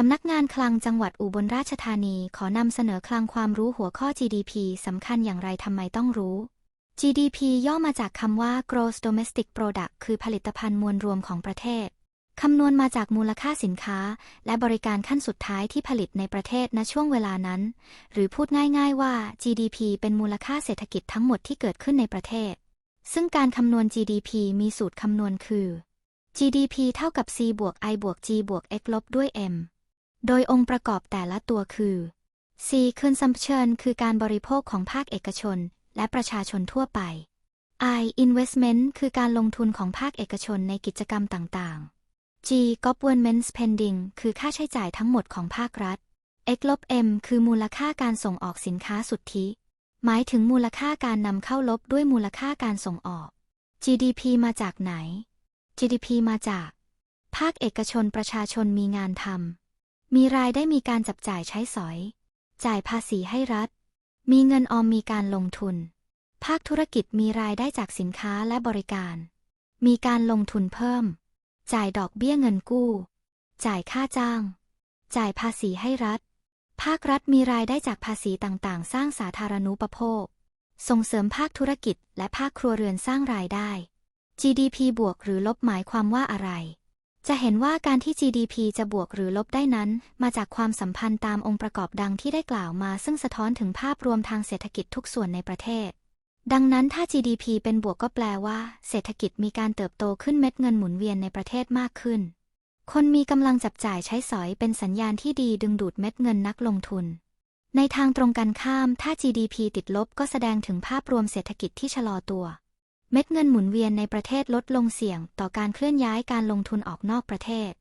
สำนักงานคลังจังหวัดอุบลราชธานีขอนำเสนอคลังความรู้หัวข้อ GDP สำคัญอย่างไรทำไมต้องรู้ GDP ย่อมาจากคำว่า Gross Domestic Product คือผลิตภัณฑ์มวลรวมของประเทศ คำนวณมาจากมูลค่าสินค้า และบริการขั้นสุดท้ายที่ผลิตในประเทศณช่วงเวลานั้น หรือพูดง่ายๆว่า GDP เป็นมูลค่าเศรษฐกิจทั้งหมดที่เกิดขึ้นในประเทศ ซึ่งการคำนวณ GDP มีสูตรคำนวณคือ GDP เท่ากับ C บวก I บวก G บวก X ลบด้วย M โดยองค์ประกอบแต่ละตัวคือ C consumption คือการบริโภคของภาคเอกชน และประชาชนทั่วไป I investment คือการลงทุนของภาคเอกชนในกิจกรรมต่างๆ G government spending คือค่าใช้จ่ายทั้งหมดของภาครัฐ X ลบ M คือมูลค่าการส่งออกสินค้าสุทธิ หมายถึงมูลค่าการนำเข้าลบด้วยมูลค่าการส่งออก GDP มาจากไหน GDP มาจาก ภาคเอกชนประชาชนมีงานทำ มีรายได้มีการจับจ่ายใช้สอย จ่ายภาษีให้รัฐ มีเงินออมมีการลงทุน ภาคธุรกิจมีรายได้จากสินค้าและบริการ มีการลงทุนเพิ่ม จ่ายดอกเบี้ยเงินกู้ จ่ายค่าจ้าง จ่ายภาษีให้รัฐ ภาครัฐมีรายได้จากภาษีต่างๆ สร้างสาธารณูปโภค ส่งเสริมภาคธุรกิจและภาคครัวเรือนสร้างรายได้ GDP บวกหรือลบหมายความว่าอะไร จะเห็นว่าการที่ GDP จะบวกหรือลบได้นั้น มาจากความสัมพันธ์ตามองค์ประกอบดังที่ได้กล่าวมา ซึ่งสะท้อนถึงภาพรวมทางเศรษฐกิจทุกส่วนในประเทศ ดังนั้นถ้า GDP เป็นบวกก็แปลว่า เศรษฐกิจมีการเติบโตขึ้นเม็ดเงินหมุนเวียนในประเทศมากขึ้น คนมีกำลังจับจ่ายใช้สอยเป็นสัญญาณที่ดีดึงดูดเม็ดเงินนักลงทุน ในทางตรงกันข้าม ถ้า GDP ติดลบก็แสดงถึงภาพรวมเศรษฐกิจที่ชะลอตัว เม็ดเงินหมุนเวียนในประเทศลดลงเสี่ยงต่อการเคลื่อนย้ายการลงทุนออกนอกประเทศ